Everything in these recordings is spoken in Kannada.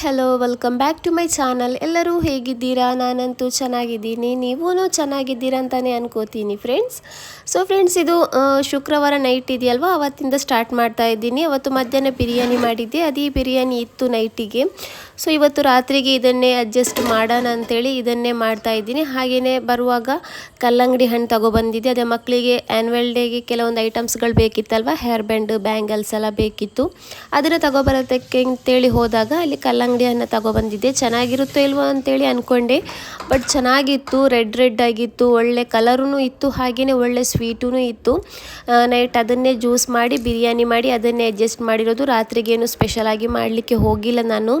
Hello welcome back to my channel ಎಲ್ಲರೂ ಹೇಗಿದ್ದೀರಾ? ನಾನಂತೂ ಚೆನ್ನಾಗಿದ್ದೀನಿ. ನೀವೂ ಚೆನ್ನಾಗಿದ್ದೀರಾ ಅಂತಲೇ ಅನ್ಕೋತೀನಿ ಫ್ರೆಂಡ್ಸ್ ಸೊ ಫ್ರೆಂಡ್ಸ್ ಇದು ಶುಕ್ರವಾರ ನೈಟ್ ಇದೆಯಲ್ವಾ? ಅವತ್ತಿಂದ ಸ್ಟಾರ್ಟ್ ಮಾಡ್ತಾ ಇದ್ದೀನಿ. ಅವತ್ತು ಮಧ್ಯಾಹ್ನ ಬಿರಿಯಾನಿ ಮಾಡಿದ್ದೆ. ಅದೇ ಬಿರಿಯಾನಿ ಇತ್ತು ನೈಟಿಗೆ ಸೊ ಇವತ್ತು ರಾತ್ರಿಗೆ ಇದನ್ನೇ ಅಡ್ಜಸ್ಟ್ ಮಾಡೋಣ ಅಂತೇಳಿ ಇದನ್ನೇ ಮಾಡ್ತಾ ಇದ್ದೀನಿ. ಹಾಗೆಯೇ ಬರುವಾಗ ಕಲ್ಲಂಗಡಿ ಹಣ್ಣು ತಗೊಬಂದಿದ್ದೆ. ಅದೇ ಮಕ್ಕಳಿಗೆ ಆ್ಯನ್ಯುವಲ್ ಡೇಗೆ ಕೆಲವೊಂದು ಐಟಮ್ಸ್ಗಳು ಬೇಕಿತ್ತಲ್ವ? ಹೇರ್ ಬ್ಯಾಂಡ್ ಬ್ಯಾಂಗಲ್ಸ್ ಎಲ್ಲ ಬೇಕಿತ್ತು. ಅದನ್ನು ತಗೊಬರೋದಕ್ಕೆ ಅಂತೇಳಿ ಹೋದಾಗ ಅಲ್ಲಿ ಕಲ್ಲಂಗಡಿ ಹಣ್ಣು ತಗೊಬಂದಿದ್ದೆ ಚೆನ್ನಾಗಿರುತ್ತೋ ಇಲ್ವೋ ಅಂತೇಳಿ ಅಂದ್ಕೊಂಡೆ ಬಟ್ ಚೆನ್ನಾಗಿತ್ತು. ರೆಡ್ ರೆಡ್ ಆಗಿತ್ತು. ಒಳ್ಳೆ ಕಲರೂ ಇತ್ತು. ಹಾಗೆಯೇ ಒಳ್ಳೆ ಸ್ವೀಟೂ ಇತ್ತು. ನೈಟ್ ಅದನ್ನೇ ಜ್ಯೂಸ್ ಮಾಡಿ, ಬಿರಿಯಾನಿ ಮಾಡಿ, ಅದನ್ನೇ ಅಡ್ಜಸ್ಟ್ ಮಾಡಿರೋದು. ರಾತ್ರಿಗೇನು ಸ್ಪೆಷಲ್ ಆಗಿ ಮಾಡಲಿಕ್ಕೆ ಹೋಗಿಲ್ಲ ನಾನು.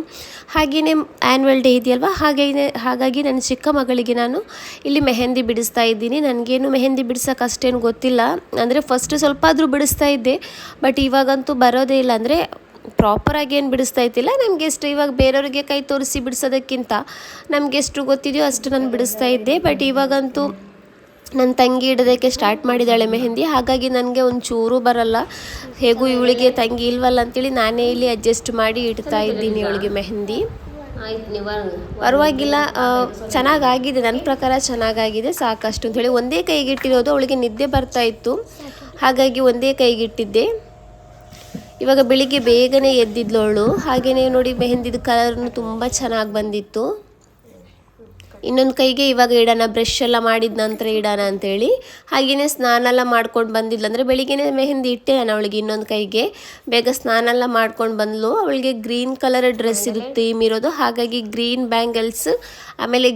ಹಾಗೆಯೇ ಆ್ಯನ್ಯುವಲ್ ಡೇ ಇದೆಯಲ್ವ? ಹಾಗೆಯೇ ಹಾಗಾಗಿ ನನ್ನ ಚಿಕ್ಕ ಮಗಳಿಗೆ ನಾನು ಇಲ್ಲಿ ಮೆಹಂದಿ ಬಿಡಿಸ್ತಾ ಇದ್ದೀನಿ. ನನಗೇನು ಮೆಹಂದಿ ಬಿಡಿಸೋಕೆ ಅಷ್ಟೇನು ಗೊತ್ತಿಲ್ಲ. ಅಂದರೆ ಫಸ್ಟ್ ಸ್ವಲ್ಪ ಆದರೂ ಬಿಡಿಸ್ತಾ ಇದ್ದೆ. ಬಟ್ ಇವಾಗಂತೂ ಬರೋದೇ ಇಲ್ಲ. ಅಂದರೆ ಪ್ರಾಪರಾಗಿ ಏನು ಬಿಡಿಸ್ತಾ ಇದ್ದಿಲ್ಲ ನಮಗೆ ಎಷ್ಟು ಇವಾಗ ಬೇರೆಯವ್ರಿಗೆ ಕೈ ತೋರಿಸಿ ಬಿಡಿಸೋದಕ್ಕಿಂತ ನಮಗೆಷ್ಟು ಗೊತ್ತಿದೆಯೋ ಅಷ್ಟು ನಾನು ಬಿಡಿಸ್ತಾ ಇದ್ದೆ. ಬಟ್ ಇವಾಗಂತೂ ನನ್ನ ತಂಗಿ ಇಡೋದಕ್ಕೆ ಸ್ಟಾರ್ಟ್ ಮಾಡಿದ್ದಾಳೆ ಮೆಹಂದಿ ಹಾಗಾಗಿ ನನಗೆ ಒಂದು ಚೂರು ಬರಲ್ಲ. ಹೇಗೂ ಇವಳಿಗೆ ತಂಗಿ ಇಲ್ವಲ್ಲ ಅಂತೇಳಿ ನಾನೇ ಇಲ್ಲಿ ಅಡ್ಜಸ್ಟ್ ಮಾಡಿ ಇಡ್ತಾ ಇದ್ದೀನಿ ಇವಳಿಗೆ ಮೆಹಂದಿ. ಪರವಾಗಿಲ್ಲ ಚೆನ್ನಾಗಾಗಿದೆ ನನ್ನ ಪ್ರಕಾರ ಚೆನ್ನಾಗಾಗಿದೆ ಸಾಕಷ್ಟು ಅಂತ ಹೇಳಿ ಒಂದೇ ಕೈಗಿಟ್ಟಿರೋದು ಅವಳಿಗೆ ನಿದ್ದೆ ಬರ್ತಾ ಇತ್ತು. ಹಾಗಾಗಿ ಒಂದೇ ಕೈಗಿಟ್ಟಿದ್ದೆ ಇವಾಗ ಬೆಳಿಗ್ಗೆ ಬೇಗನೆ ಎದ್ದಿದ್ಲು ಅವಳು ಹಾಗೆಯೇ ನೋಡಿ ಮೆಹಂದಿದ ಕಲರ್ನು ತುಂಬ ಚೆನ್ನಾಗಿ ಬಂದಿತ್ತು. ಇನ್ನೊಂದು ಕೈಗೆ ಇವಾಗ ಇಡೋಣ ಬ್ರಷ್ ಎಲ್ಲ ಮಾಡಿದ ನಂತರ ಇಡೋಣ ಅಂತೇಳಿ. ಹಾಗೆಯೇ ಸ್ನಾನ ಎಲ್ಲ ಮಾಡ್ಕೊಂಡು ಬಂದಿಲ್ಲ ಅಂದರೆ ಬೆಳಿಗ್ಗೆನೇ ಮೆಹಂದಿ ಇಟ್ಟೆ ನಾನು ಅವಳಿಗೆ ಇನ್ನೊಂದು ಕೈಗೆ. ಬೇಗ ಸ್ನಾನ ಎಲ್ಲ ಮಾಡ್ಕೊಂಡು ಬಂದ್ಲು. ಅವಳಿಗೆ ಗ್ರೀನ್ ಕಲರ್ ಡ್ರೆಸ್ ಇದು ಥೀಮ್ ಇರೋದು ಹಾಗಾಗಿ ಗ್ರೀನ್ ಬ್ಯಾಂಗಲ್ಸ್ ಆಮೇಲೆ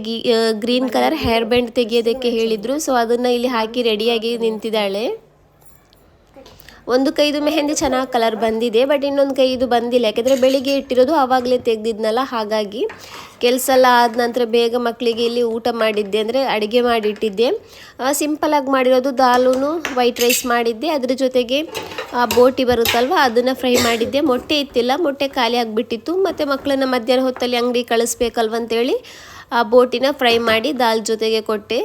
ಗ್ರೀನ್ ಕಲರ್ ಹೇರ್ ಬ್ಯಾಂಡ್ ತೆಗೆಯೋದಕ್ಕೆ ಹೇಳಿದರು. ಸೊ ಅದನ್ನು ಇಲ್ಲಿ ಹಾಕಿ ರೆಡಿಯಾಗಿ ನಿಂತಿದ್ದಾಳೆ. ಒಂದು ಕೈದು ಮೆಹಂದಿ ಚೆನ್ನಾಗಿ ಕಲರ್ ಬಂದಿದೆ ಬಟ್ ಇನ್ನೊಂದು ಕೈದು ಬಂದಿಲ್ಲ. ಯಾಕೆಂದರೆ ಬೆಳಿಗ್ಗೆ ಇಟ್ಟಿರೋದು ಆವಾಗಲೇ ತೆಗೆದಿದ್ನಲ್ಲ, ಹಾಗಾಗಿ ಕೆಲಸ ಎಲ್ಲ ಆದ ನಂತರ ಬೇಗ ಮಕ್ಕಳಿಗೆ ಇಲ್ಲಿ ಊಟ ಮಾಡಿದ್ದೆ ಅಂದರೆ ಅಡುಗೆ ಮಾಡಿಟ್ಟಿದ್ದೆ. ಸಿಂಪಲಾಗಿ ಮಾಡಿರೋದು ದಾಲೂ ವೈಟ್ ರೈಸ್ ಮಾಡಿದ್ದೆ. ಅದ್ರ ಜೊತೆಗೆ ಬೋಟಿ ಬರುತ್ತಲ್ವ, ಅದನ್ನು ಫ್ರೈ ಮಾಡಿದ್ದೆ. ಮೊಟ್ಟೆ ಇತ್ತಿಲ್ಲ, ಮೊಟ್ಟೆ ಖಾಲಿ ಆಗಿಬಿಟ್ಟಿತ್ತು. ಮತ್ತು ಮಕ್ಕಳನ್ನ ಮಧ್ಯಾಹ್ನ ಹೊತ್ತಲ್ಲಿ ಅಂಗಡಿ ಕಳಿಸ್ಬೇಕಲ್ವ ಅಂತೇಳಿ ಆ, ಬೋಟಿನ ಫ್ರೈ ಮಾಡಿ ದಾಲ್ ಜೊತೆಗೆ ಕೊಟ್ಟೆ.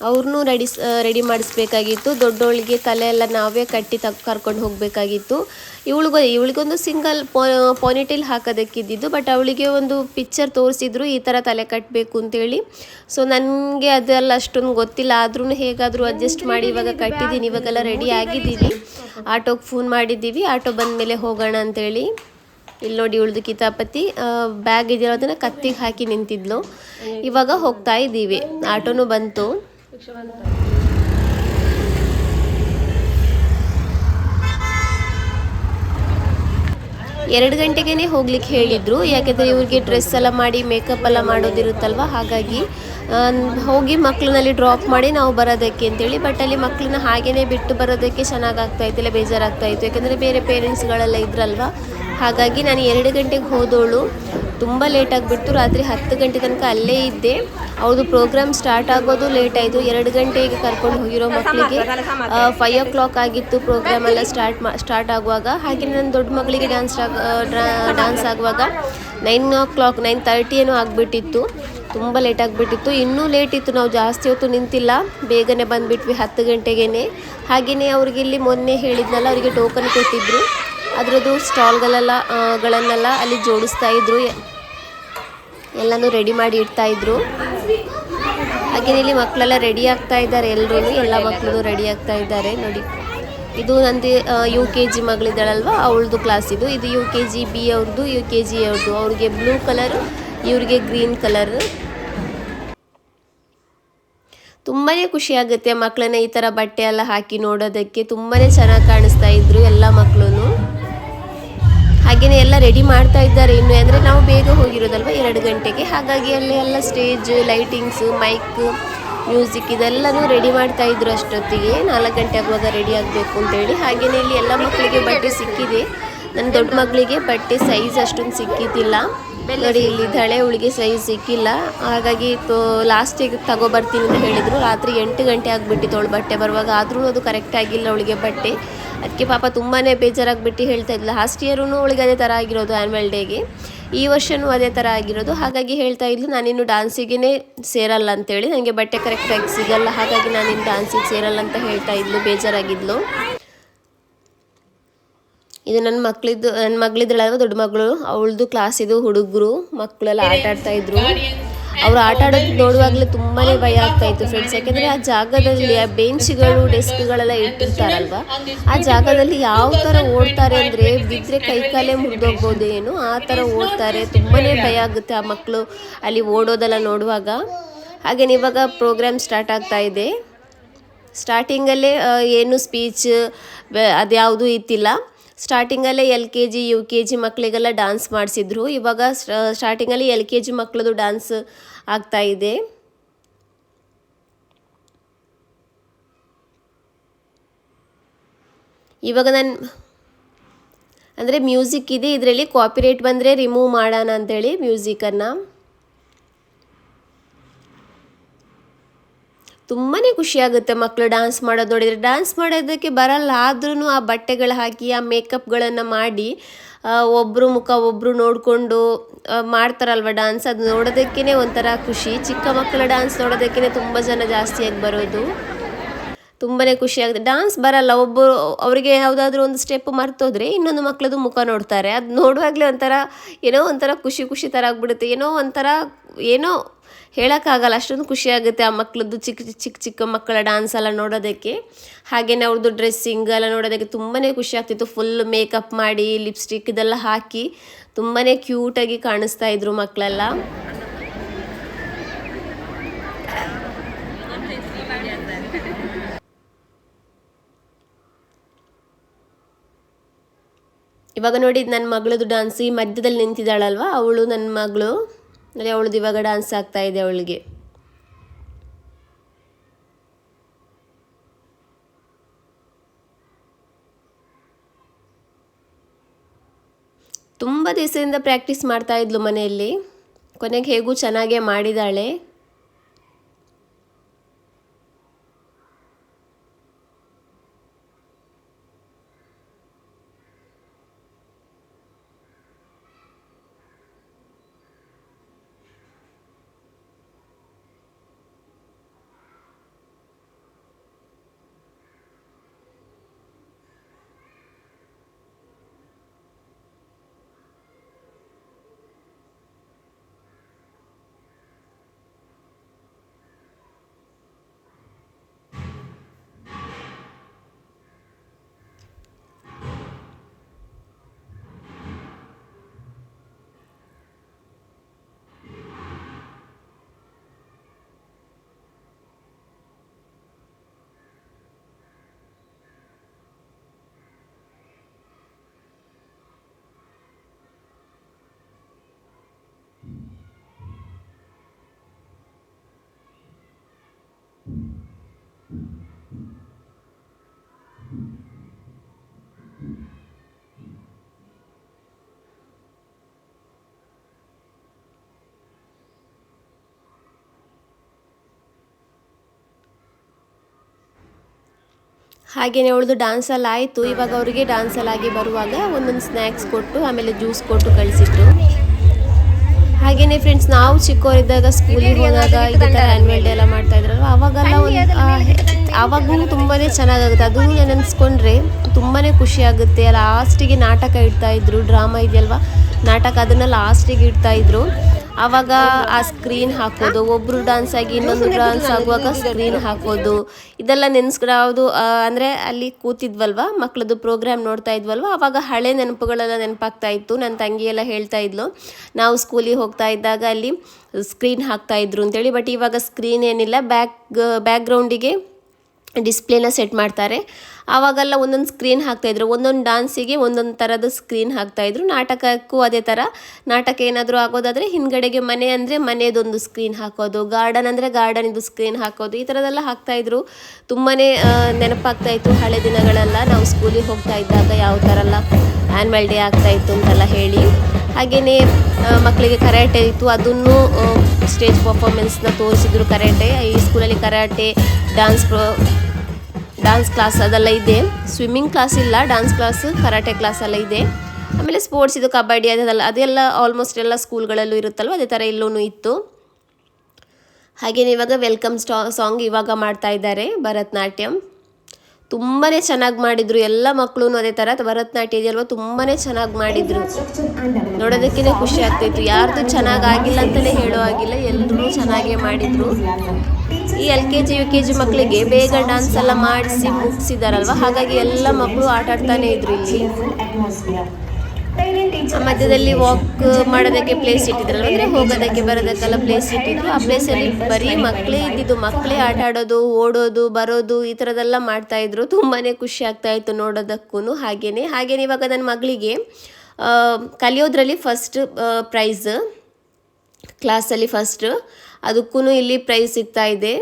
ಅವ್ರನ್ನೂ ರೆಡಿ ರೆಡಿ ಮಾಡಿಸ್ಬೇಕಾಗಿತ್ತು. ದೊಡ್ಡವಳಿಗೆ ತಲೆ ಎಲ್ಲ ನಾವೇ ಕಟ್ಟಿ ತಗ್ ಕರ್ಕೊಂಡು ಹೋಗಬೇಕಾಗಿತ್ತು. ಇವಳಿಗೂ ಇವಳಿಗೊಂದು ಸಿಂಗಲ್ ಪೋ, ಪೋನಿಟೇಲ್ ಹಾಕೋದಕ್ಕಿದ್ದಿದ್ದು, ಬಟ್ ಅವಳಿಗೆ ಒಂದು ಪಿಕ್ಚರ್ ತೋರಿಸಿದ್ರು, ಈ ಥರ ತಲೆ ಕಟ್ಟಬೇಕು ಅಂತೇಳಿ. ಸೊ, ನನಗೆ ಅದೆಲ್ಲ ಅಷ್ಟೊಂದು ಗೊತ್ತಿಲ್ಲ. ಆದ್ರೂ ಹೇಗಾದರೂ ಅಡ್ಜಸ್ಟ್ ಮಾಡಿ ಇವಾಗ ಕಟ್ಟಿದ್ದೀನಿ. ಇವಾಗೆಲ್ಲ ರೆಡಿ ಆಗಿದ್ದೀನಿ. ಆಟೋಗೆ ಫೋನ್ ಮಾಡಿದ್ದೀವಿ. ಆಟೋ ಬಂದ ಮೇಲೆ ಹೋಗೋಣ ಅಂತೇಳಿ. ಇಲ್ಲಿ ನೋಡಿ ಇವಳ್ದು ಕಿತಾಪತಿ. ಬ್ಯಾಗ್ ಇದೆಯೋ ಕತ್ತಿಗೆ ಹಾಕಿ ನಿಂತಿದ್ಲು. ಇವಾಗ ಹೋಗ್ತಾ ಇದ್ದೀವಿ. ಆಟೋನು ಬಂತು. ಎರಡು ಗಂಟೆಗೇ ಹೋಗ್ಲಿಕ್ಕೆ ಹೇಳಿದ್ರು. ಯಾಕೆಂದರೆ ಇವ್ರಿಗೆ ಡ್ರೆಸ್ ಎಲ್ಲ ಮಾಡಿ ಮೇಕಪ್ ಎಲ್ಲ ಮಾಡೋದಿರುತ್ತಲ್ವ? ಹಾಗಾಗಿ ಹೋಗಿ ಮಕ್ಕಳನ್ನಲ್ಲಿ ಡ್ರಾಪ್ ಮಾಡಿ ನಾವು ಬರೋದಕ್ಕೆ ಅಂತೇಳಿ. ಬಟ್ ಅಲ್ಲಿ ಮಕ್ಕಳನ್ನ ಹಾಗೇನೆ ಬಿಟ್ಟು ಬರೋದಕ್ಕೆ ಚೆನ್ನಾಗಾಗ್ತಾ ಇತ್ತಿಲ್ಲ ಬೇಜಾರಾಗ್ತಾ ಇತ್ತು. ಯಾಕೆಂದರೆ ಬೇರೆ ಪೇರೆಂಟ್ಸ್ಗಳೆಲ್ಲ ಇದ್ರಲ್ವ? ಹಾಗಾಗಿ ನಾನು ಎರಡು ಗಂಟೆಗೆ ಹೋದವಳು ತುಂಬ ಲೇಟ್ ಆಗಿಬಿಡ್ತು. ರಾತ್ರಿ ಹತ್ತು ಗಂಟೆ ತನಕ ಅಲ್ಲೇ ಇದ್ದೆ. ಅವ್ರದ್ದು ಪ್ರೋಗ್ರಾಮ್ ಸ್ಟಾರ್ಟ್ ಆಗೋದು ಲೇಟ್ ಆಯಿತು. ಎರಡು ಗಂಟೆಗೆ ಕರ್ಕೊಂಡು ಹೋಗಿರೋ ಮಕ್ಕಳಿಗೆ ಫೈವ್ ಓ ಕ್ಲಾಕ್ ಆಗಿತ್ತು ಪ್ರೋಗ್ರಾಮ್ ಎಲ್ಲ ಸ್ಟಾರ್ಟ್ ಮಾ ಸ್ಟಾರ್ಟ್ ಆಗುವಾಗ. ಹಾಗೆ ನನ್ನ ದೊಡ್ಡ ಮಗಳಿಗೆ ಡ್ಯಾನ್ಸ್ ಡ್ಯಾನ್ಸ್ ಆಗುವಾಗ nine o'clock nine thirty ಏನೋ ಆಗಿಬಿಟ್ಟಿತ್ತು. ತುಂಬ ಲೇಟ್ ಆಗಿಬಿಟ್ಟಿತ್ತು. ಇನ್ನೂ ಲೇಟ್ ಇತ್ತು. ನಾವು ಜಾಸ್ತಿ ಹೊತ್ತು ನಿಂತಿಲ್ಲ. ಬೇಗನೆ ಬಂದುಬಿಟ್ವಿ ಹತ್ತು ಗಂಟೆಗೇ ಹಾಗೆಯೇ ಅವ್ರಿಗೆ ಇಲ್ಲಿ ಮೊನ್ನೆ ಹೇಳಿದ್ನಲ್ಲ ಅವರಿಗೆ ಟೋಕನ್ ಕೊಟ್ಟಿದ್ರು. ಅದರದ್ದು ಸ್ಟಾಲ್ಗಳೆಲ್ಲ ಗಳನ್ನೆಲ್ಲ ಅಲ್ಲಿ ಜೋಡಿಸ್ತಾ ಇದ್ರು. ಎಲ್ಲನೂ ರೆಡಿ ಮಾಡಿ ಇಡ್ತಾ ಇದ್ರು. ಹಾಗೆ ಇಲ್ಲಿ ಮಕ್ಕಳೆಲ್ಲ ರೆಡಿ ಆಗ್ತಾ ಇದ್ದಾರೆ ಎಲ್ಲರೂ ಎಲ್ಲ ಮಕ್ಕಳು ರೆಡಿ ಆಗ್ತಾ ಇದ್ದಾರೆ. ನೋಡಿ, ಇದು ನಂದು ಯು ಕೆ ಜಿ ಮಗಳಿದ್ದಾಳಲ್ವ? ಅವಳದು ಕ್ಲಾಸ್ ಇದು. ಇದು ಯು ಕೆ ಜಿ ಬಿ ಅವ್ರದ್ದು ಯು ಕೆ ಜಿ ಅವ್ರದ್ದು. ಅವ್ರಿಗೆ ಬ್ಲೂ ಕಲರ್, ಇವ್ರಿಗೆ ಗ್ರೀನ್ ಕಲರ್. ತುಂಬಾ ಖುಷಿ ಆಗುತ್ತೆ ಮಕ್ಕಳನ್ನ ಈ ಥರ ಬಟ್ಟೆ ಎಲ್ಲ ಹಾಕಿ ನೋಡೋದಕ್ಕೆ. ತುಂಬಾ ಚೆನ್ನಾಗಿ ಕಾಣಿಸ್ತಾ ಇದ್ರು ಎಲ್ಲ ಮಕ್ಕಳು ರೆಡಿ ಮಾಡ್ತಾ ಇದ್ದಾರೆ ಇನ್ನು, ಅಂದರೆ ನಾವು ಬೇಗ ಹೋಗಿರೋದಲ್ವ? ಎರಡು ಗಂಟೆಗೆ. ಹಾಗಾಗಿ ಅಲ್ಲಿ ಎಲ್ಲ ಸ್ಟೇಜ್ ಲೈಟಿಂಗ್ಸು ಮೈಕ್ ಮ್ಯೂಸಿಕ್ ಇದೆಲ್ಲನೂ ರೆಡಿ ಮಾಡ್ತಾ ಇದ್ರು ಅಷ್ಟೊತ್ತಿಗೆ. ನಾಲ್ಕು ಗಂಟೆ ಆಗುವಾಗ ರೆಡಿ ಆಗಬೇಕು ಅಂತೇಳಿ ಹಾಗೆಯೇ ಇಲ್ಲಿ ಎಲ್ಲ ಮಕ್ಕಳಿಗೆ ಬಟ್ಟೆ ಸಿಕ್ಕಿದೆ. ನನ್ನ ದೊಡ್ಡ ಮಗಳಿಗೆ ಬಟ್ಟೆ ಸೈಜ್ ಅಷ್ಟೊಂದು ಸಿಕ್ಕಿದ್ದಿಲ್ಲ. ನೋಡಿ, ಇಲ್ಲಿ ಧಳೆ ಉಳಿಗೆ ಸೈಜ್ ಸಿಕ್ಕಿಲ್ಲ. ಹಾಗಾಗಿ ಲಾಸ್ಟಿಗೆ ತಗೊಬರ್ತೀನಿ ಅಂತ ಹೇಳಿದರು. ರಾತ್ರಿ ಎಂಟು ಗಂಟೆ ಆಗಿಬಿಟ್ಟಿತ್ತು ಅವಳು ಬಟ್ಟೆ ಬರುವಾಗ. ಆದ್ರೂ ಅದು ಕರೆಕ್ಟ್ ಆಗಿಲ್ಲ ಅವಳಿಗೆ ಬಟ್ಟೆ. ಅದಕ್ಕೆ ಪಾಪ ತುಂಬಾ ಬೇಜಾರಾಗ್ಬಿಟ್ಟು ಹೇಳ್ತಾ ಇದ್ಲು. ಲಾಸ್ಟ್ ಇಯರೂ ಅವಳಿಗೆ ಅದೇ ಥರ ಆಗಿರೋದು ಆ್ಯನ್ಯುವಲ್ ಡೇಗೆ ಈ ವರ್ಷವೂ ಅದೇ ಥರ ಆಗಿರೋದು. ಹಾಗಾಗಿ ಹೇಳ್ತಾ ಇದ್ಲು, ನಾನಿನ್ನು ಡಾನ್ಸಿಗೆ ಸೇರಲ್ಲ ಅಂತೇಳಿ ನನಗೆ ಬಟ್ಟೆ ಕರೆಕ್ಟಾಗಿ ಸಿಗಲ್ಲ. ಹಾಗಾಗಿ ನಾನಿನ್ನು ಡಾನ್ಸಿಗೆ ಸೇರಲ್ಲ ಅಂತ ಹೇಳ್ತಾ ಇದ್ಲು. ಬೇಜಾರಾಗಿದ್ಲು. ಇದು ನನ್ನ ಮಕ್ಳಿದ್ದು ನನ್ನ ಮಗಳಿದ್ರಲ್ಲ ದೊಡ್ಡ ಮಗಳು, ಅವಳದು ಕ್ಲಾಸ್ ಇದು ಹುಡುಗರು ಮಕ್ಕಳೆಲ್ಲ ಆಟ ಆಡ್ತಾ ಇದ್ರು. ಅವ್ರು ಆಟ ಆಡೋದು ನೋಡುವಾಗಲೇ ತುಂಬಾನೇ ಭಯ ಆಗ್ತಾ ಇತ್ತು ಫ್ರೆಂಡ್ಸ್ ಯಾಕಂದ್ರೆ ಆ ಜಾಗದಲ್ಲಿ, ಆ ಬೆಂಚ್ಗಳು, ಡೆಸ್ಕ್ಗಳೆಲ್ಲ ಇಟ್ಟಿರ್ತಾರಲ್ವಾ? ಆ ಜಾಗದಲ್ಲಿ ಯಾವ ಥರ ಓಡ್ತಾರೆ ಅಂದರೆ ಬಿದ್ರೆ ಕೈಕಾಲೇ ಮುರಿದೋಗ್ಬೋದು ಏನು. ಆ ಥರ ಓಡ್ತಾರೆ. ತುಂಬಾನೇ ಭಯ ಆಗುತ್ತೆ ಆ ಮಕ್ಕಳು ಅಲ್ಲಿ ಓಡೋದೆಲ್ಲ ನೋಡುವಾಗ. ಹಾಗೇನೆ ಇವಾಗ ಪ್ರೋಗ್ರಾಮ್ ಸ್ಟಾರ್ಟ್ ಆಗ್ತಾ ಇದೆ. ಸ್ಟಾರ್ಟಿಂಗಲ್ಲೇ ಏನು ಸ್ಪೀಚ್ ಅದ್ಯಾವುದೂ ಇತ್ತಿಲ್ಲ. ಸ್ಟಾರ್ಟಿಂಗಲ್ಲೇ L K G, U K G ಮಕ್ಕಳಿಗೆಲ್ಲ ಡಾನ್ಸ್ ಮಾಡಿಸಿದ್ರು. ಇವಾಗ ಸ್ಟಾರ್ಟಿಂಗಲ್ಲಿ ಎಲ್ ಕೆ ಜಿ ಮಕ್ಕಳದು ಡಾನ್ಸ್ ಆಗ್ತಾ ಇದೆ. ಇವಾಗ ನಾನು, ಅಂದರೆ ಮ್ಯೂಸಿಕ್ ಇದೆ. ಇದರಲ್ಲಿ ಕಾಪಿರೇಟ್ ಬಂದರೆ ರಿಮೂವ್ ಮಾಡೋಣ ಅಂತೇಳಿ ಮ್ಯೂಸಿಕನ್ನು. ತುಂಬಾ ಖುಷಿಯಾಗುತ್ತೆ ಮಕ್ಕಳು ಡ್ಯಾನ್ಸ್ ಮಾಡೋದು ನೋಡಿದರೆ. ಡ್ಯಾನ್ಸ್ ಮಾಡೋದಕ್ಕೆ ಬರಲ್ಲ ಆದ್ರೂ ಆ ಬಟ್ಟೆಗಳು ಹಾಕಿ, ಆ ಮೇಕಪ್ಗಳನ್ನು ಮಾಡಿ ಒಬ್ಬರು ಮುಖ ಒಬ್ಬರು ನೋಡಿಕೊಂಡು ಮಾಡ್ತಾರಲ್ವ ಡ್ಯಾನ್ಸ್ ಅದು ನೋಡೋದಕ್ಕೇ ಒಂಥರ ಖುಷಿ. ಚಿಕ್ಕ ಮಕ್ಕಳ ಡ್ಯಾನ್ಸ್ ನೋಡೋದಕ್ಕೇ ತುಂಬ ಜನ ಜಾಸ್ತಿಯಾಗಿ ಬರೋದು. ತುಂಬಾ ಖುಷಿ ಆಗುತ್ತೆ ಡಾನ್ಸ್ ಬರಲ್ಲ, ಒಬ್ಬರು ಅವರಿಗೆ ಯಾವುದಾದ್ರೂ ಒಂದು ಸ್ಟೆಪ್ ಮರ್ತೋದ್ರೆ ಇನ್ನೊಂದು ಮಕ್ಕಳದು ಮುಖ ನೋಡ್ತಾರೆ. ಅದು ನೋಡುವಾಗಲೇ ಒಂಥರ ಏನೋ ಒಂಥರ ಖುಷಿ ಖುಷಿ ಥರ ಆಗ್ಬಿಡುತ್ತೆ. ಏನೋ ಒಂಥರ ಏನೋ ಹೇಳೋಕ್ಕಾಗಲ್ಲ, ಅಷ್ಟೊಂದು ಖುಷಿಯಾಗುತ್ತೆ ಆ ಮಕ್ಕಳದ್ದು ಚಿಕ್ಕ ಚಿಕ್ಕ ಚಿಕ್ಕ ಮಕ್ಕಳ ಡಾನ್ಸ್ ಎಲ್ಲ ನೋಡೋದಕ್ಕೆ. ಹಾಗೆಯೇ ಅವ್ರದ್ದು ಡ್ರೆಸ್ಸಿಂಗ್ ಎಲ್ಲ ನೋಡೋದಕ್ಕೆ ತುಂಬಾ ಖುಷಿ ಆಗ್ತಿತ್ತು ಫುಲ್ ಮೇಕಪ್ ಮಾಡಿ ಲಿಪ್ಸ್ಟಿಕ್ ಇದೆಲ್ಲ ಹಾಕಿ ತುಂಬಾ ಕ್ಯೂಟಾಗಿ ಕಾಣಿಸ್ತಾ ಇದ್ರು ಮಕ್ಕಳೆಲ್ಲ. ಇವಾಗ ನೋಡಿ ನನ್ನ ಮಗಳದು ಡಾನ್ಸ್ ಈ ಮಧ್ಯದಲ್ಲಿ ನಿಂತಿದ್ದಾಳಲ್ವ? ಅವಳು ನನ್ನ ಮಗಳು. ಅಂದರೆ ಅವಳದು ಇವಾಗ ಡಾನ್ಸ್ ಆಗ್ತಾ ಇದೆ ಅವಳಿಗೆ. ತುಂಬ ದಿವಸದಿಂದ ಪ್ರಾಕ್ಟೀಸ್ ಮಾಡ್ತಾ ಇದ್ಲು ಮನೆಯಲ್ಲಿ. ಕೊನೆಗೆ ಹೇಗೂ ಚೆನ್ನಾಗೇ ಮಾಡಿದಾಳೆ. ಹಾಗೆಯೇ ಅವಳದು ಡ್ಯಾನ್ಸ್ ಎಲ್ಲ ಆಯಿತು. ಇವಾಗ ಅವರಿಗೆ ಆಗಿ ಬರುವಾಗ ಒಂದೊಂದು ಸ್ನ್ಯಾಕ್ಸ್ ಕೊಟ್ಟು ಆಮೇಲೆ ಜ್ಯೂಸ್ ಕೊಟ್ಟು ಕಳಿಸಿದ್ರು. ಹಾಗೇನೆ ಫ್ರೆಂಡ್ಸ್ ನಾವು ಚಿಕ್ಕವರಿದ್ದಾಗ ಸ್ಕೂಲಿಗೆ ಹೋದಾಗ ಇದೇ ಥರ ಆ್ಯನ್ಯುವಲ್ ಡೇ ಎಲ್ಲ ಮಾಡ್ತಾ ಇದ್ರಲ್ವ ಅವಾಗೆಲ್ಲ ಒಂದು ಆವಾಗೂ ತುಂಬಾ ಚೆನ್ನಾಗಾಗುತ್ತೆ. ಅದು ನೆನೆಸ್ಕೊಂಡ್ರೆ ತುಂಬಾ ಖುಷಿ ಆಗುತ್ತೆ. ಲಾಸ್ಟಿಗೆ ನಾಟಕ ಇಡ್ತಾ ಇದ್ರು ಡ್ರಾಮಾ ಇದೆಯಲ್ವಾ? ನಾಟಕ ಅದನ್ನು ಲಾಸ್ಟಿಗೆ ಇಡ್ತಾ ಇದ್ರು. ಆವಾಗ ಆ ಸ್ಕ್ರೀನ್ ಹಾಕೋದು, ಒಬ್ರು ಡಾನ್ಸ್ ಆಗಿ ಇನ್ನೊಂದು ಡಾನ್ಸ್ ಆಗುವಾಗ ಸ್ಕ್ರೀನ್ ಹಾಕೋದು. ಇದೆಲ್ಲ ನೆನ್ಸ್ಕೊಂಡು ಅಂದರೆ ಅಲ್ಲಿ ಕೂತಿದ್ವಲ್ವ? ಮಕ್ಕಳದು ಪ್ರೋಗ್ರಾಮ್ ನೋಡ್ತಾ ಇದ್ವಲ್ವ? ಅವಾಗ ಹಳೆ ನೆನಪುಗಳೆಲ್ಲ ನೆನಪಾಗ್ತಾ ಇತ್ತು. ನನ್ನ ತಂಗಿ ಎಲ್ಲ ಹೇಳ್ತಾ ಇದ್ಲು, ನಾವು ಸ್ಕೂಲಿಗೆ ಹೋಗ್ತಾ ಇದ್ದಾಗ ಅಲ್ಲಿ ಸ್ಕ್ರೀನ್ ಹಾಕ್ತಾ ಇದ್ರು ಅಂತೇಳಿ. ಬಟ್ ಇವಾಗ ಸ್ಕ್ರೀನ್ ಏನಿಲ್ಲ. ಬ್ಯಾಕ್ ಬ್ಯಾಕ್ಗ್ರೌಂಡಿಗೆ ಡಿಸ್ಪ್ಲೇನ ಸೆಟ್ ಮಾಡ್ತಾರೆ. ಆವಾಗೆಲ್ಲ ಒಂದೊಂದು ಸ್ಕ್ರೀನ್ ಹಾಕ್ತಾಯಿದ್ರು ಒಂದೊಂದು ಡಾನ್ಸಿಗೆ ಒಂದೊಂದು ಥರದ ಸ್ಕ್ರೀನ್ ಹಾಕ್ತಾಯಿದ್ರು ನಾಟಕಕ್ಕೂ ಅದೇ ಥರ ನಾಟಕ ಏನಾದರೂ ಆಗೋದಾದರೆ ಹಿಂದ್ಗಡೆಗೆ ಮನೆ ಅಂದರೆ ಮನೆಯದೊಂದು ಸ್ಕ್ರೀನ್ ಹಾಕೋದು. ಗಾರ್ಡನ್ ಅಂದರೆ ಗಾರ್ಡನಿದು ಸ್ಕ್ರೀನ್ ಹಾಕೋದು. ಈ ಥರದೆಲ್ಲ ಹಾಕ್ತಾಯಿದ್ರು ತುಂಬಾ ನೆನಪಾಗ್ತಾಯಿತ್ತು ಹಳೆ ದಿನಗಳೆಲ್ಲ. ನಾವು ಸ್ಕೂಲಿಗೆ ಹೋಗ್ತಾ ಇದ್ದಾಗ ಯಾವ ಥರ ಎಲ್ಲ ಆ್ಯನ್ವಲ್ ಡೇ ಆಗ್ತಾಯಿತ್ತು ಅಂತೆಲ್ಲ ಹೇಳಿ. ಹಾಗೆಯೇ ಮಕ್ಕಳಿಗೆ ಕರಾಟೆ ಇತ್ತು. ಅದನ್ನು ಸ್ಟೇಜ್ ಪರ್ಫಾರ್ಮೆನ್ಸ್ನ ತೋರಿಸಿದ್ರು ಕರಾಟೆ. ಈ ಸ್ಕೂಲಲ್ಲಿ karate dance pro dance class ಅದೆಲ್ಲ ಇದೆ. ಸ್ವಿಮ್ಮಿಂಗ್ ಕ್ಲಾಸ್ ಇಲ್ಲ ಡ್ಯಾನ್ಸ್ ಕ್ಲಾಸ್ ಕರಾಟೆ ಕ್ಲಾಸ್ ಎಲ್ಲ ಇದೆ. ಆಮೇಲೆ ಸ್ಪೋರ್ಟ್ಸ್ ಇದು ಕಬಡ್ಡಿ, ಅದೆಲ್ಲ ಅದೆಲ್ಲ ಆಲ್ಮೋಸ್ಟ್ ಎಲ್ಲ ಸ್ಕೂಲ್ಗಳಲ್ಲೂ ಇರುತ್ತಲ್ವ, ಅದೇ ಥರ ಇಲ್ಲೂ ಇತ್ತು. ಹಾಗೆಯೇ ಇವಾಗ ವೆಲ್ಕಮ್ ಸ್ಟಾ ಸಾಂಗ್ ಇವಾಗ ಮಾಡ್ತಾ ಇದ್ದಾರೆ ಭರತನಾಟ್ಯಂ. ತುಂಬಾ ಚೆನ್ನಾಗಿ ಮಾಡಿದ್ರು, ಎಲ್ಲ ಮಕ್ಕಳು ಅದೇ ಥರ ಭರತನಾಟ್ಯ ಇದೆಯಲ್ವ ತುಂಬಾ ಚೆನ್ನಾಗಿ ಮಾಡಿದ್ರು. ನೋಡೋದಕ್ಕೇ ಖುಷಿ ಆಗ್ತಾಯಿತ್ತು ಯಾರ್ದು ಚೆನ್ನಾಗಿ ಆಗಿಲ್ಲ ಅಂತಲೇ ಹೇಳೋ ಆಗಿಲ್ಲ ಎಲ್ಲರೂ ಚೆನ್ನಾಗೇ ಮಾಡಿದರು. ಈ L K G, U K G ಮಕ್ಕಳಿಗೆ ಬೇಗ ಡಾನ್ಸ್ ಎಲ್ಲ ಮಾಡಿಸಿ ಮುಗಿಸಿದಾರಲ್ವ? ಹಾಗಾಗಿ ಎಲ್ಲ ಮಕ್ಕಳು ಆಟ ಆಡ್ತಾನೆ ಇದ್ರು ಇಲ್ಲಿ. ಮಧ್ಯದಲ್ಲಿ ವಾಕ್ ಮಾಡೋದಕ್ಕೆ ಪ್ಲೇಸ್ ಇಟ್ಟಿದ್ರಲ್ಲ, ಅಂದರೆ ಹೋಗೋದಕ್ಕೆ ಬರೋದಕ್ಕೆಲ್ಲ ಪ್ಲೇಸ್ ಇಟ್ಟಿದ್ರು. ಆ ಪ್ಲೇಸಲ್ಲಿ ಬರೀ ಮಕ್ಕಳೇ ಇದ್ದಿದ್ದು, ಮಕ್ಕಳೇ ಆಟ ಆಡೋದು, ಓಡೋದು, ಬರೋದು, ಈ ಥರದೆಲ್ಲ ಮಾಡ್ತಾ ಇದ್ರು. ತುಂಬಾ ಖುಷಿ ಆಗ್ತಾ ಇತ್ತು ನೋಡೋದಕ್ಕೂ ಹಾಗೆಯೇ ಹಾಗೇನೇ ಇವಾಗ ನನ್ನ ಮಗಳಿಗೆ ಕಲಿಯೋದ್ರಲ್ಲಿ ಫಸ್ಟ್ ಪ್ರೈಸ್ ಕ್ಲಾಸಲ್ಲಿ ಫಸ್ಟ್ ಅದಕ್ಕೂ ಇಲ್ಲಿ ಪ್ರೈಸ್ ಸಿಗ್ತಾ ಇದೆ.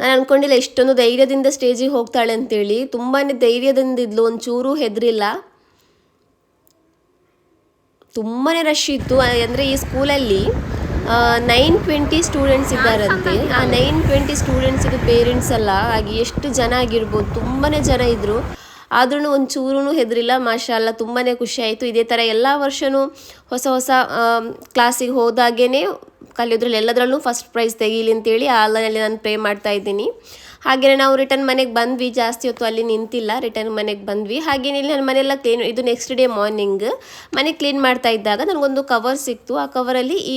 ನಾನು ಅನ್ಕೊಂಡಿಲ್ಲ, ಇಷ್ಟೊಂದು ಧೈರ್ಯದಿಂದ ಸ್ಟೇಜಿಗೆ ಹೋಗ್ತಾಳೆ ಅಂತೇಳಿ. ತುಂಬಾ ಧೈರ್ಯದಿಂದ ಇದ್ಲು, ಒಂಚೂರು ಹೆದರಿಲ್ಲ. ತುಂಬಾ ರಶ್ ಇತ್ತು, ಅಂದರೆ ಈ ಸ್ಕೂಲಲ್ಲಿ ನೈನ್ ಟ್ವೆಂಟಿ ಸ್ಟೂಡೆಂಟ್ಸ್ ಇದ್ದಾರಂತೆ. ಆ ನೈನ್ ಟ್ವೆಂಟಿ ಸ್ಟೂಡೆಂಟ್ಸಿಗೆ ಪೇರೆಂಟ್ಸ್ ಎಲ್ಲ ಹಾಗೆ ಎಷ್ಟು ಜನ ಆಗಿರ್ಬೋದು ತುಂಬಾ ಜನ ಇದ್ದರು ಆದ್ರೂ ಒಂಚೂರು ಹೆದರಿಲ್ಲ ಮಾಷಾಲ್ಲ ತುಂಬಾ ಖುಷಿ ಆಯಿತು. ಇದೇ ಥರ ಎಲ್ಲ ವರ್ಷವೂ ಹೊಸ ಹೊಸ ಕ್ಲಾಸಿಗೆ ಹೋದಾಗೇ ಕಲಿಯೋದ್ರಲ್ಲಿ ಎಲ್ಲದರಲ್ಲೂ ಫಸ್ಟ್ ಪ್ರೈಸ್ ತೆಗೀಲಿ ಅಂತೇಳಿ ಆನ್ಲೈನಲ್ಲಿ ನಾನು ಪೇ ಮಾಡ್ತಾ ಇದ್ದೀನಿ. ಹಾಗೆಯೇ ನಾವು ರಿಟರ್ನ್ ಮನೆಗೆ ಬಂದ್ವಿ, ಜಾಸ್ತಿ ಹೊತ್ತು ಅಲ್ಲಿ ನಿಂತಿಲ್ಲ ರಿಟರ್ನ್ ಮನೆಗೆ ಬಂದ್ವಿ. ಹಾಗೇನೆ ಇಲ್ಲಿ ನನ್ನ ಮನೆಯೆಲ್ಲ ಕ್ಲೀನ್ ಇದು ನೆಕ್ಸ್ಟ್ ಡೇ ಮಾರ್ನಿಂಗ್ ಮನೆ ಕ್ಲೀನ್ ಮಾಡ್ತಾ ಇದ್ದಾಗ ನನಗೊಂದು ಕವರ್ ಸಿಕ್ತು. ಆ ಕವರಲ್ಲಿ ಈ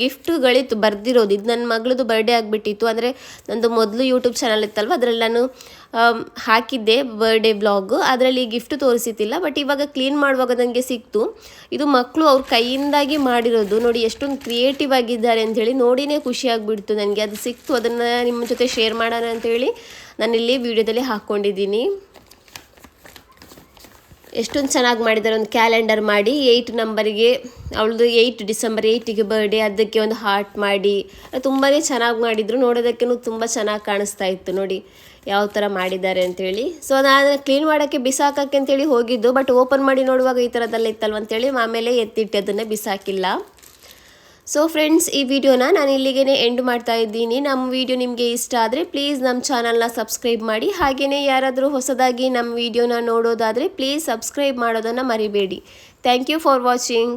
ಗಿಫ್ಟ್ಗಳಿತ್ತು, ಬರೆದಿರೋದು. ಇದು ನನ್ನ ಮಗಳದು ಬರ್ಡೇ ಆಗಿಬಿಟ್ಟಿತ್ತು. ಅಂದರೆ ನಂದು ಮೊದಲು ಯೂಟ್ಯೂಬ್ ಚಾನಲ್ ಇತ್ತಲ್ವ? ಅದರಲ್ಲಿ ನಾನು ಹಾಕಿದ್ದೆ ಬರ್ಡೇ ಬ್ಲಾಗ್ ಅದರಲ್ಲಿ ಗಿಫ್ಟ್ ತೋರಿಸಿತ್ತಿಲ್ಲ ಬಟ್ ಇವಾಗ ಕ್ಲೀನ್ ಮಾಡುವಾಗ ನನಗೆ ಸಿಕ್ತು. ಇದು ಮಕ್ಕಳು ಅವ್ರ ಕೈಯಿಂದಾಗಿ ಮಾಡಿರೋದು. ನೋಡಿ, ಎಷ್ಟೊಂದು ಕ್ರಿಯೇಟಿವ್ ಆಗಿದ್ದಾರೆ ಅಂಥೇಳಿ ನೋಡಿನೇ ಖುಷಿ ಆಗಿಬಿಡ್ತು ನನಗೆ. ಅದು ಸಿಕ್ತು. ಅದನ್ನು ನಿಮ್ಮ ಜೊತೆ ಶೇರ್ ಮಾಡೋಣ ಅಂಥೇಳಿ ನಾನಿಲ್ಲಿ ವಿಡಿಯೋದಲ್ಲಿ ಹಾಕ್ಕೊಂಡಿದ್ದೀನಿ ಎಷ್ಟೊಂದು ಚೆನ್ನಾಗಿ ಮಾಡಿದ್ದಾರೆ ಒಂದು ಕ್ಯಾಲೆಂಡರ್ ಮಾಡಿ ಏಯ್ಟ್ ನಂಬರಿಗೆ, ಅವಳದು ಏಯ್ಟ್ ಡಿಸೆಂಬರ್ ಏಯ್ಟಿಗೆ ಬರ್ಡೇ ಅದಕ್ಕೆ ಒಂದು ಹಾರ್ಟ್ ಮಾಡಿ ತುಂಬಾ ಚೆನ್ನಾಗಿ ಮಾಡಿದರು ನೋಡೋದಕ್ಕೂ ತುಂಬ ಚೆನ್ನಾಗಿ ಕಾಣಿಸ್ತಾ ಇತ್ತು ನೋಡಿ, ಯಾವ ಥರ ಮಾಡಿದ್ದಾರೆ ಅಂತೇಳಿ. ಸೊ ನಾನು ಕ್ಲೀನ್ ಮಾಡೋಕ್ಕೆ ಬಿಸಾಕಕ್ಕೆ ಅಂತೇಳಿ ಹೋಗಿದ್ದು ಬಟ್ ಓಪನ್ ಮಾಡಿ ನೋಡುವಾಗ ಈ ಥರದ್ದೆಲ್ಲ ಇತ್ತಲ್ವ ಅಂತೇಳಿ, ಆಮೇಲೆ ಎತ್ತಿಟ್ಟು, ಅದನ್ನು ಬಿಸಾಕಿಲ್ಲ. ಸೊ ಫ್ರೆಂಡ್ಸ್ ಈ ವಿಡಿಯೋನ ನಾನು ಇಲ್ಲಿಗೇ ಎಂಡ್ ಮಾಡ್ತಾ ಇದ್ದೀನಿ. ನಮ್ಮ ವಿಡಿಯೋ ನಿಮಗೆ ಇಷ್ಟ ಆದರೆ ಪ್ಲೀಸ್ ನಮ್ಮ ಚಾನಲ್ನ ಸಬ್ಸ್ಕ್ರೈಬ್ ಮಾಡಿ. ಹಾಗೆಯೇ ಯಾರಾದರೂ ಹೊಸದಾಗಿ ನಮ್ಮ ವಿಡಿಯೋನ ನೋಡೋದಾದರೆ ಪ್ಲೀಸ್ ಸಬ್ಸ್ಕ್ರೈಬ್ ಮಾಡೋದನ್ನು ಮರಿಬೇಡಿ. Thank you for watching